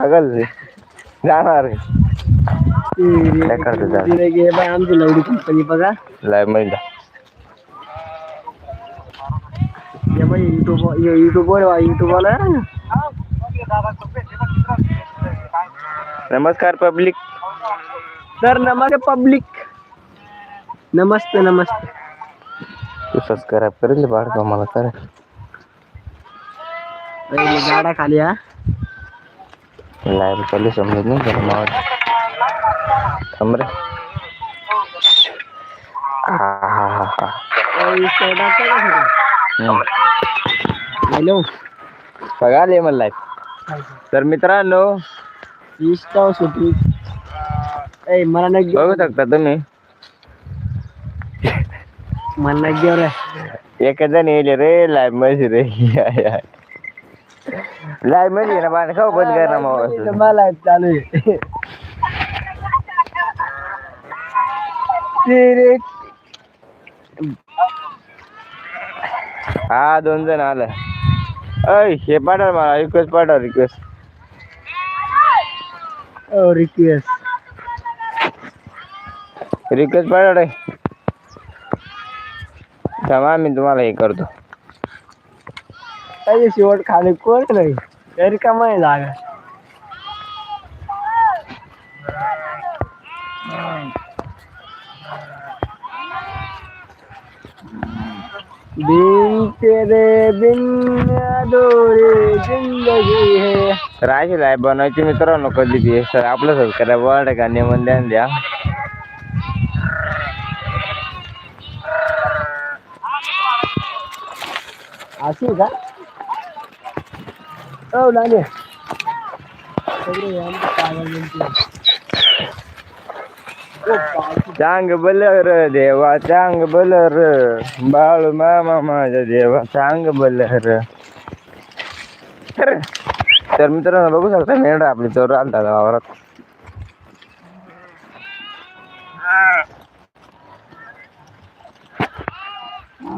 पागल रे. जाणार काय करतो जा. आमची लवडी कंपनी बघा मध्ये जा. हे बाई युट्यूब युट्यूबवर युट्यूबवाला नमस्कार पब्लिक. तर नमस्ते पब्लिक. नमस्ते नमस्ते. तू सबस्क्राईब करेल बाळ का मला पहिले गाडा खाली हा. लाईव्ह चालू समजत नाही जरा नाव थांब रे. हा हा हा हा. हॅलो. बघा आले मला तर मित्रांनो इष्टा सुटी. ए मला नाही बघू शकता तुम्ही. मला नाही घेऊ रे एक जण येईल रे लाईव्हमध्ये रे. लाईव्हमध्ये ये ना बाण खाऊ बंद कर ना मग मला चालू आहे ते रे हा दोन जण आलं अय हे पाठव मला रिक्वेस्ट पाठव रिक्वेस्ट ओ रिक्वेस्ट रिक्वेस्ट पाठव रे थांबा मी तुम्हाला हे करतो काही शेवट खाली कोण नाही? तरी का माहिती जागा? बिन तेरे बिन अधूरी जिंदगी है। तर अशी लाईव्ह बनवायची मित्रांनो कधी ती सर आपलं सबस्क्राईब वाढ का नियमन द्या न द्या. अशी आहे का? Oh, नाणे सगळे आमचे पागल म्हणते. ओ, चांग बलर देवा चांग बलर बाळू मामा माझ्या देवा चांग बलर तर तर मित्रांनो बघू शकता मेंढरा आपली चोर आलता वावरात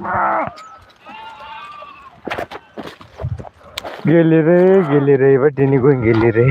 Ah! गेली रे गेली रे बड्डे निघून गेली रे.